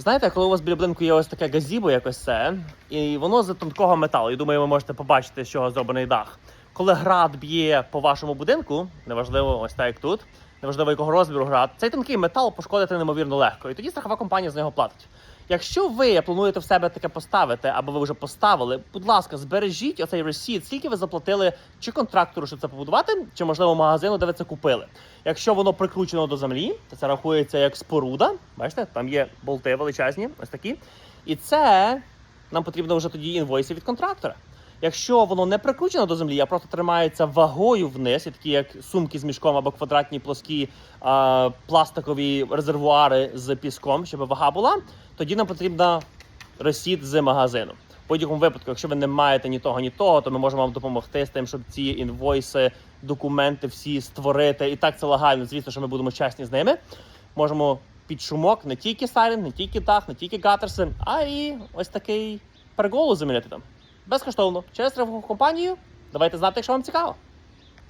Знаєте, коли у вас біля будинку є ось таке газібо, якось це, і воно з тонкого металу. І думаю, ви можете побачити, з чого зроблений дах. Коли град б'є по вашому будинку, неважливо, ось так як тут, неважливо якого розміру град, цей тонкий метал пошкодити неймовірно легко. І тоді страхова компанія з нього платить. Якщо ви плануєте в себе таке поставити, або ви вже поставили, будь ласка, збережіть оцей ресіт, скільки ви заплатили чи контрактору, щоб це побудувати, чи можливо магазину, де ви це купили. Якщо воно прикручено до землі, то це рахується як споруда. Бачите, там є болти величезні, ось такі. І це нам потрібно вже тоді інвойси від контрактора. Якщо воно не прикручено до землі, а просто тримається вагою вниз, і такі як сумки з мішком або квадратні плоскі а, пластикові резервуари з піском, щоб вага була, тоді нам потрібна ресіт з магазину. В будь-якому випадку, якщо ви не маєте ні того, ні того, то ми можемо вам допомогти з тим, щоб ці інвойси, документи всі створити. І так це легально. Звісно, що ми будемо чесні з ними. Можемо під шумок не тільки сайрен, не тільки дах, не тільки гатерси, а і ось такий перголу замінити там. Безкоштовно через страхову компанію. Давайте знати, якщо вам цікаво.